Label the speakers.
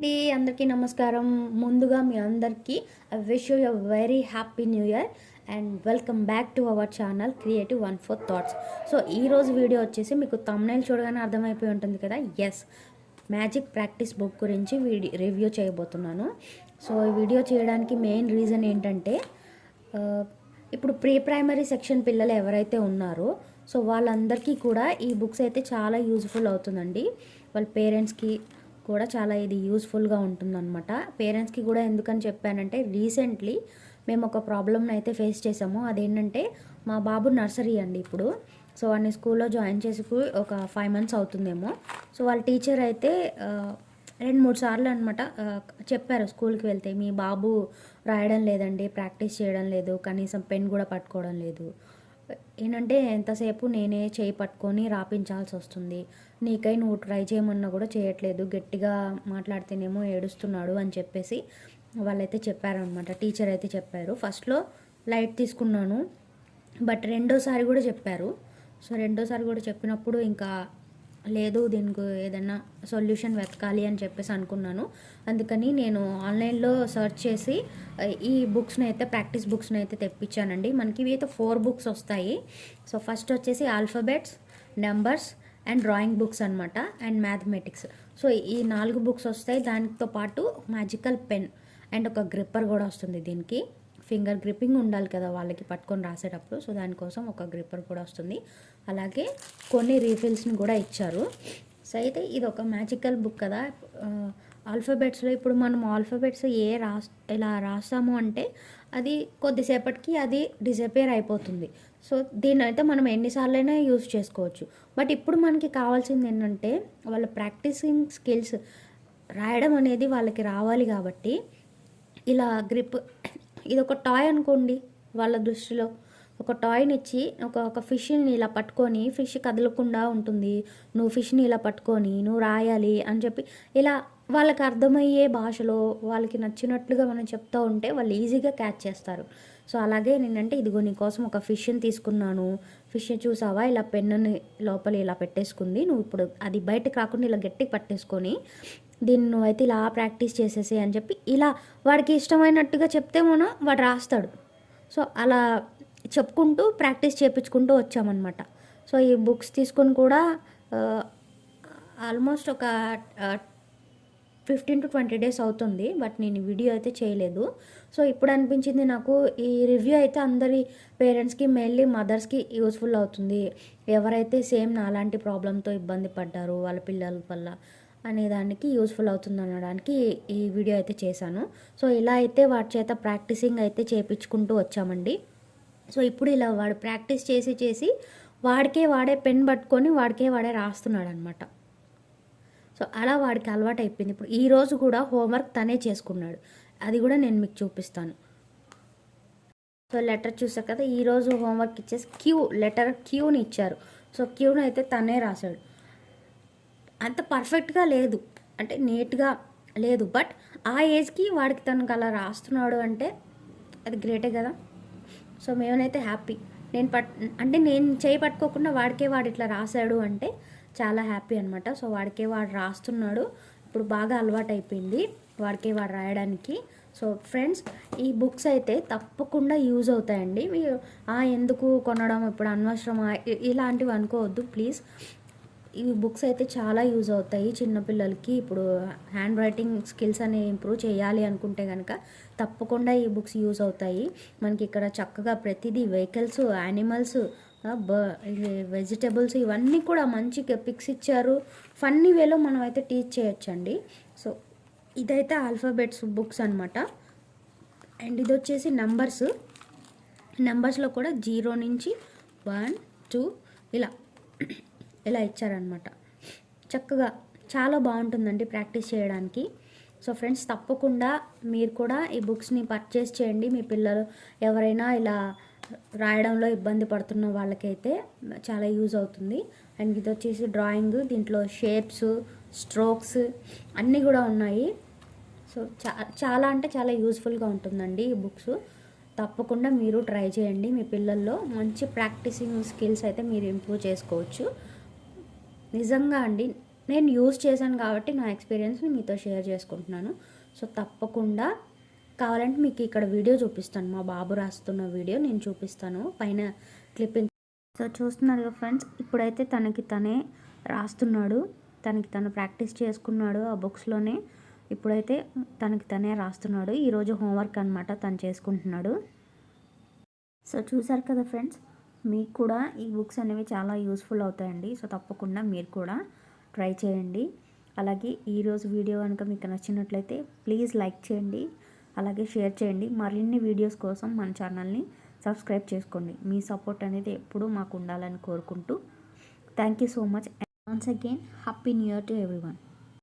Speaker 1: అండి అందరికీ నమస్కారం. ముందుగా మీ అందరికీ I wish you very happy new year and welcome back to our channel creative one four thoughts. So ఈరోజు వీడియో వచ్చేసి మీకు తమ్నైల్ చూడగానే అర్థమైపోయి ఉంటుంది కదా? ఎస్ మ్యాజిక్ ప్రాక్టీస్ బుక్ గురించి వీడియో రివ్యూ చేయబోతున్నాను. సో ఈ వీడియో చేయడానికి మెయిన్ రీజన్ ఏంటంటే ఇప్పుడు ప్రీ ప్రైమరీ సెక్షన్ పిల్లలు ఎవరైతే ఉన్నారో సో వాళ్ళందరికీ కూడా ఈ బుక్స్ అయితే చాలా యూజ్ఫుల్ అవుతుందండి. వాళ్ళ పేరెంట్స్కి కూడా చాలా ఇది యూస్ఫుల్గా ఉంటుందన్నమాట. పేరెంట్స్కి కూడా ఎందుకని చెప్పానంటే రీసెంట్లీ మేము ఒక ప్రాబ్లమ్ని అయితే ఫేస్ చేసాము. అదేంటంటే మా బాబు నర్సరీ అండి ఇప్పుడు. సో వాడిని స్కూల్లో జాయిన్ చేసి ఒక ఫైవ్ మంత్స్ అవుతుందేమో. సో వాళ్ళ టీచర్ అయితే రెండు మూడు సార్లు అనమాట చెప్పారు స్కూల్కి వెళ్తే మీ బాబు రాయడం లేదండి ప్రాక్టీస్ చేయడం లేదు కనీసం పెన్ కూడా పట్టుకోవడం లేదు. ఏంటంటే ఎంతసేపు నేనే చేయి పట్టుకొని రాపించాల్సి వస్తుంది నీకై నువ్వు ట్రై చేయమన్నా కూడా చేయట్లేదు. గట్టిగా మాట్లాడితేనేమో ఏడుస్తున్నాడు అని చెప్పేసి వాళ్ళైతే చెప్పారనమాట టీచర్ అయితే చెప్పారు. ఫస్ట్లో లైట్ తీసుకున్నాను. బట్ రెండోసారి కూడా చెప్పారు. సో రెండోసారి కూడా చెప్పినప్పుడు ఇంకా లేదు దీనికి ఏదైనా సొల్యూషన్ వెతకాలి అని చెప్పేసి అనుకున్నాను. అందుకని నేను ఆన్లైన్లో సెర్చ్ చేసి ఈ బుక్స్ని అయితే ప్రాక్టీస్ బుక్స్ని అయితే తెప్పించానండి. మనకి ఇవి అయితే ఫోర్ బుక్స్ వస్తాయి. సో ఫస్ట్ వచ్చేసి alphabets numbers and drawing books అనమాట అండ్ మ్యాథమెటిక్స్. సో ఈ నాలుగు బుక్స్ వస్తాయి. దానితో పాటు మ్యాజికల్ పెన్ అండ్ ఒక గ్రిప్పర్ కూడా వస్తుంది దీనికి. ఫింగర్ గ్రిప్పింగ్ ఉండాలి కదా వాళ్ళకి పట్టుకొని రాసేటప్పుడు. సో దానికోసం ఒక గ్రిప్పర్ కూడా వస్తుంది. అలాగే కొన్ని రీఫిల్స్ని కూడా ఇచ్చారు. సో అయితే ఇది ఒక మ్యాజికల్ బుక్ కదా. ఆల్ఫాబెట్స్లో ఇప్పుడు మనం ఆల్ఫాబెట్స్ ఏ రాస్ ఇలా రాస్తాము అంటే అది కొద్దిసేపటికి అది డిసపేర్ అయిపోతుంది. సో దీన్ని అయితే మనం ఎన్నిసార్లైనా యూజ్ చేసుకోవచ్చు. బట్ ఇప్పుడు మనకి కావాల్సింది ఏంటంటే వాళ్ళ ప్రాక్టీసింగ్ స్కిల్స్ రాయడం అనేది వాళ్ళకి రావాలి కాబట్టి ఇలా గ్రిప్ ఇది ఒక టాయ్ అనుకోండి వాళ్ళ దృష్టిలో. ఒక టాయ్ని ఇచ్చి ఒక ఒక ఫిష్ని ఇలా పట్టుకొని ఫిష్ కదలకుండా ఉంటుంది. నువ్వు ఫిష్ని ఇలా పట్టుకొని నువ్వు రాయాలి అని చెప్పి ఇలా వాళ్ళకి అర్థమయ్యే భాషలో వాళ్ళకి నచ్చినట్లుగా మనం చెప్తూ ఉంటే వాళ్ళు ఈజీగా క్యాచ్ చేస్తారు. సో అలాగే నేనంటే ఇదిగో నీకోసం ఒక ఫిష్ని తీసుకున్నాను. ఫిష్ చూసావా? ఇలా పెన్నుని లోపల ఇలా పెట్టేసుకుంది. నువ్వు ఇప్పుడు అది బయటకు రాకుండా ఇలా గట్టి పట్టేసుకొని దీన్ని నువ్వైతే ఇలా ప్రాక్టీస్ చేసేసి అని చెప్పి ఇలా వాడికి ఇష్టమైనట్టుగా చెప్తే మనం వాడు రాస్తాడు. సో అలా చెప్పుకుంటూ ప్రాక్టీస్ చేయించుకుంటూ వచ్చామన్నమాట. సో ఈ బుక్స్ తీసుకొని కూడా ఆల్మోస్ట్ ఒక ఫిఫ్టీన్ టు ట్వంటీ డేస్ అవుతుంది. బట్ నేను వీడియో అయితే చేయలేదు. సో ఇప్పుడు అనిపించింది నాకు ఈ రివ్యూ అయితే అందరి పేరెంట్స్కి మెయిన్లీ మదర్స్కి యూస్ఫుల్ అవుతుంది. ఎవరైతే సేమ్ నాలాంటి ప్రాబ్లంతో ఇబ్బంది పడ్డారు వాళ్ళ పిల్లల వల్ల అనే దానికి యూస్ఫుల్ అవుతుంది అనడానికి ఈ వీడియో అయితే చేశాను. సో ఇలా అయితే వాటి చేత ప్రాక్టీసింగ్ అయితే చేయించుకుంటూ వచ్చామండి. సో ఇప్పుడు ఇలా వాడు ప్రాక్టీస్ చేసి చేసి వాడికే వాడే పెన్ పట్టుకొని వాడికే వాడే రాస్తున్నాడు అనమాట సో అలా వాడికి అలవాటు అయిపోయింది. ఇప్పుడు ఈరోజు కూడా హోంవర్క్ తనే చేసుకున్నాడు. అది కూడా నేను మీకు చూపిస్తాను. సో లెటర్ చూసాక కదా ఈరోజు హోంవర్క్ ఇచ్చేసి క్యూ లెటర్ క్యూని ఇచ్చారు. సో క్యూని అయితే తనే రాశాడు. అంత పర్ఫెక్ట్గా లేదు. అంటే నీట్గా లేదు. బట్ ఆ ఏజ్కి వాడికి తనకు అలా రాస్తున్నాడు అంటే అది గ్రేటే కదా. సో మేమైతే హ్యాపీ. నేను పట్ అంటే నేను చేయి పట్టుకోకుండా వాడికే వాడు ఇట్లా రాశాడు అంటే చాలా హ్యాపీ అనమాట సో వాడికే వాడు రాస్తున్నాడు. ఇప్పుడు బాగా అలవాటు అయిపోయింది వాడికే వాడు రాయడానికి. సో ఫ్రెండ్స్ ఈ బుక్స్ అయితే తప్పకుండా యూజ్ అవుతాయండి. మీరు ఎందుకు కొనడం ఇప్పుడు అనవసరమా ఇలాంటివి అనుకోవద్దు. ప్లీజ్ ఈ బుక్స్ అయితే చాలా యూజ్ అవుతాయి చిన్నపిల్లలకి ఇప్పుడు హ్యాండ్ రైటింగ్ స్కిల్స్ అనేవి ఇంప్రూవ్ చేయాలి అనుకుంటే కనుక తప్పకుండా ఈ బుక్స్ యూజ్ అవుతాయి. మనకి ఇక్కడ చక్కగా ప్రతిదీ వెహికల్స్ యానిమల్స్ వెజిటబుల్స్ ఇవన్నీ కూడా మంచి పిక్స్ ఇచ్చారు. ఫన్నీ వేలో మనం అయితే టీచ్ చేయొచ్చండి. సో ఇదైతే ఆల్ఫాబెట్స్ బుక్స్ అనమాట అండ్ ఇది వచ్చేసి నంబర్స్. నెంబర్స్లో కూడా జీరో నుంచి వన్ టూ ఇలా. ఇలా ఇచ్చారనమాట. చక్కగా చాలా బాగుంటుందండి ప్రాక్టీస్ చేయడానికి. సో ఫ్రెండ్స్ తప్పకుండా మీరు కూడా ఈ బుక్స్ని పర్చేస్ చేయండి. మీ పిల్లలు ఎవరైనా ఇలా రాయడంలో ఇబ్బంది పడుతున్న వాళ్ళకైతే చాలా యూజ్ అవుతుంది. అండ్ ఇది వచ్చేసి డ్రాయింగ్ దీంట్లో షేప్స్ స్ట్రోక్స్ అన్నీ కూడా ఉన్నాయి. సో చా చాలా అంటే చాలా యూస్ఫుల్గా ఉంటుందండి ఈ బుక్స్. తప్పకుండా మీరు ట్రై చేయండి. మీ పిల్లల్లో మంచి ప్రాక్టీసింగ్ స్కిల్స్ అయితే మీరు ఇంప్రూవ్ చేసుకోవచ్చు. నిజంగా అండి నేను యూజ్ చేశాను కాబట్టి నా ఎక్స్పీరియన్స్ని మీతో షేర్ చేసుకుంటున్నాను. సో తప్పకుండా కావాలంటే మీకు ఇక్కడ వీడియో చూపిస్తాను. మా బాబు రాస్తున్న వీడియో నేను చూపిస్తాను. పైన క్లిప్పింగ్. సో చూస్తున్నారు కదా ఫ్రెండ్స్ ఇప్పుడైతే తనకి తనే రాస్తున్నాడు. తనకి తను ప్రాక్టీస్ చేసుకున్నాడు ఆ బుక్స్లోనే ఇప్పుడైతే తనకి తనే రాస్తున్నాడు. ఈరోజు హోంవర్క్ అనమాట తను చేసుకుంటున్నాడు. సో చూసారు కదా ఫ్రెండ్స్ మీకు కూడా ఈ బుక్స్ అనేవి చాలా యూస్ఫుల్ అవుతాయండి. సో తప్పకుండా మీరు కూడా ట్రై చేయండి. అలాగే ఈరోజు వీడియో కనుక మీకు నచ్చినట్లయితే ప్లీజ్ లైక్ చేయండి. అలాగే షేర్ చేయండి. మరిన్ని వీడియోస్ కోసం మన ఛానల్ని సబ్స్క్రైబ్ చేసుకోండి. మీ సపోర్ట్ అనేది ఎప్పుడూ మాకు ఉండాలని కోరుకుంటూ. Thank you so much. Once again happy new year to every